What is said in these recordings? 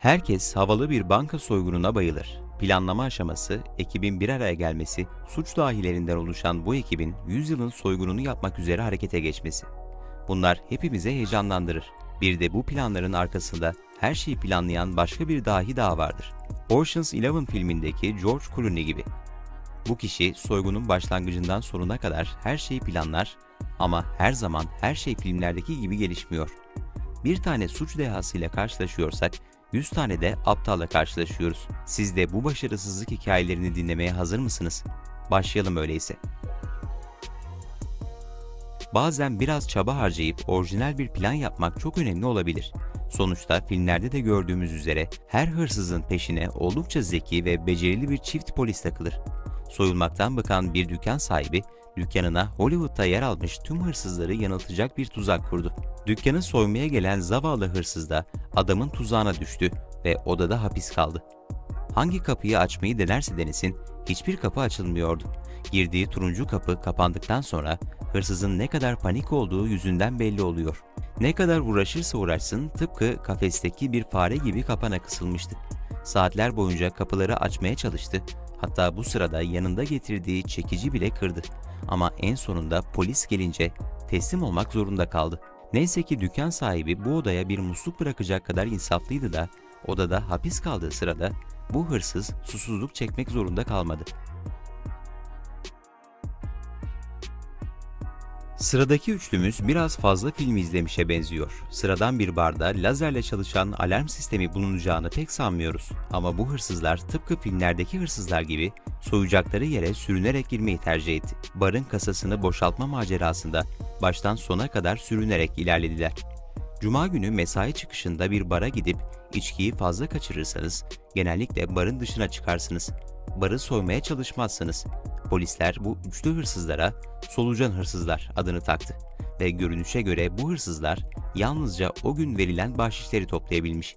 Herkes havalı bir banka soygununa bayılır. Planlama aşaması, ekibin bir araya gelmesi, suç dahilerinden oluşan bu ekibin 100 yılın soygununu yapmak üzere harekete geçmesi. Bunlar hepimize heyecanlandırır. Bir de bu planların arkasında her şeyi planlayan başka bir dahi daha vardır. Ocean's Eleven filmindeki George Clooney gibi. Bu kişi soygunun başlangıcından sonuna kadar her şeyi planlar ama her zaman her şey filmlerdeki gibi gelişmiyor. Bir tane suç dehasıyla karşılaşıyorsak 100 tane de aptalla karşılaşıyoruz. Siz de bu başarısızlık hikayelerini dinlemeye hazır mısınız? Başlayalım öyleyse. Bazen biraz çaba harcayıp orijinal bir plan yapmak çok önemli olabilir. Sonuçta filmlerde de gördüğümüz üzere her hırsızın peşine oldukça zeki ve becerili bir çift polis takılır. Soyulmaktan bıkan bir dükkan sahibi, dükkanına Hollywood'da yer almış tüm hırsızları yanıltacak bir tuzak kurdu. Dükkanı soymaya gelen zavallı hırsız da adamın tuzağına düştü ve odada hapis kaldı. Hangi kapıyı açmayı denerse denesin, hiçbir kapı açılmıyordu. Girdiği turuncu kapı kapandıktan sonra hırsızın ne kadar panik olduğu yüzünden belli oluyor. Ne kadar uğraşırsa uğraşsın tıpkı kafesteki bir fare gibi kapana kısılmıştı. Saatler boyunca kapıları açmaya çalıştı. Hatta bu sırada yanında getirdiği çekici bile kırdı. Ama en sonunda polis gelince teslim olmak zorunda kaldı. Neyse ki dükkan sahibi bu odaya bir musluk bırakacak kadar insaflıydı da odada hapis kaldığı sırada bu hırsız susuzluk çekmek zorunda kalmadı. Sıradaki üçlümüz biraz fazla film izlemişe benziyor. Sıradan bir barda lazerle çalışan alarm sistemi bulunacağını pek sanmıyoruz. Ama bu hırsızlar tıpkı filmlerdeki hırsızlar gibi soyacakları yere sürünerek girmeyi tercih etti. Barın kasasını boşaltma macerasında baştan sona kadar sürünerek ilerlediler. Cuma günü mesai çıkışında bir bara gidip içkiyi fazla kaçırırsanız genellikle barın dışına çıkarsınız. Barı soymaya çalışmazsınız. Polisler bu üçlü hırsızlara solucan hırsızlar adını taktı ve görünüşe göre bu hırsızlar yalnızca o gün verilen bahşişleri toplayabilmiş.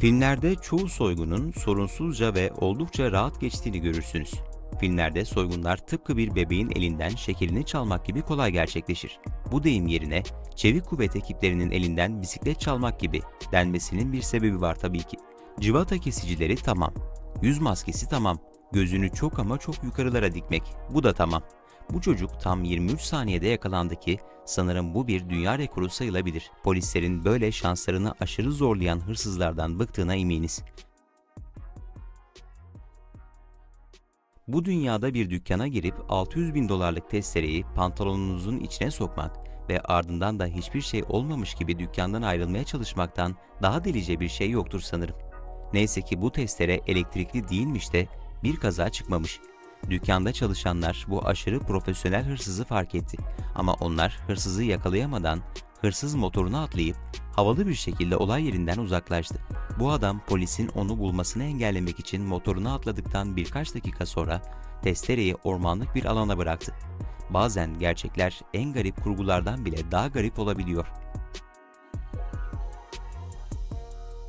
Filmlerde çoğu soygunun sorunsuzca ve oldukça rahat geçtiğini görürsünüz. Filmlerde soygunlar tıpkı bir bebeğin elinden şekerini çalmak gibi kolay gerçekleşir. Bu deyim yerine çevik kuvvet ekiplerinin elinden bisiklet çalmak gibi denmesinin bir sebebi var tabii ki. Civata kesicileri tamam. Yüz maskesi tamam. Gözünü çok ama çok yukarılara dikmek. Bu da tamam. Bu çocuk tam 23 saniyede yakalandı ki sanırım bu bir dünya rekoru sayılabilir. Polislerin böyle şanslarını aşırı zorlayan hırsızlardan bıktığına eminiz. Bu dünyada bir dükkana girip 600 bin dolarlık testereyi pantolonunuzun içine sokmak ve ardından da hiçbir şey olmamış gibi dükkandan ayrılmaya çalışmaktan daha delice bir şey yoktur sanırım. Neyse ki bu testere elektrikli değilmiş de bir kaza çıkmamış. Dükkanda çalışanlar bu aşırı profesyonel hırsızı fark etti. Ama onlar hırsızı yakalayamadan hırsız motoruna atlayıp havalı bir şekilde olay yerinden uzaklaştı. Bu adam polisin onu bulmasını engellemek için motoruna atladıktan birkaç dakika sonra testereyi ormanlık bir alana bıraktı. Bazen gerçekler en garip kurgulardan bile daha garip olabiliyor.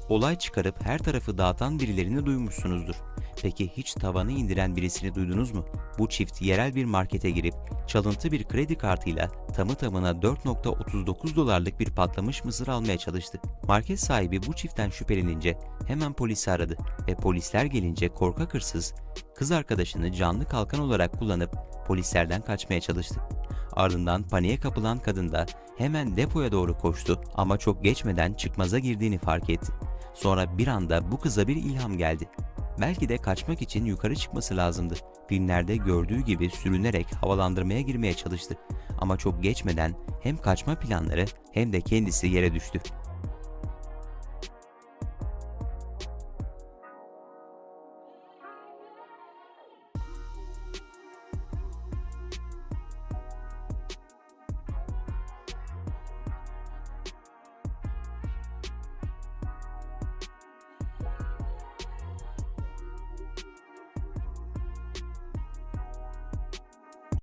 Olay çıkarıp her tarafı dağıtan birilerini duymuşsunuzdur. Peki hiç tavanı indiren birisini duydunuz mu? Bu çift yerel bir markete girip çalıntı bir kredi kartıyla tamı tamına 4.39 dolarlık bir patlamış mısır almaya çalıştı. Market sahibi bu çiftten şüphelenince hemen polisi aradı ve polisler gelince korkak hırsız kız arkadaşını canlı kalkan olarak kullanıp polislerden kaçmaya çalıştı. Ardından paniğe kapılan kadın da hemen depoya doğru koştu ama çok geçmeden çıkmaza girdiğini fark etti. Sonra bir anda bu kıza bir ilham geldi. Belki de kaçmak için yukarı çıkması lazımdı. Filmlerde gördüğü gibi sürünerek havalandırmaya girmeye çalıştı. Ama çok geçmeden hem kaçma planları hem de kendisi yere düştü.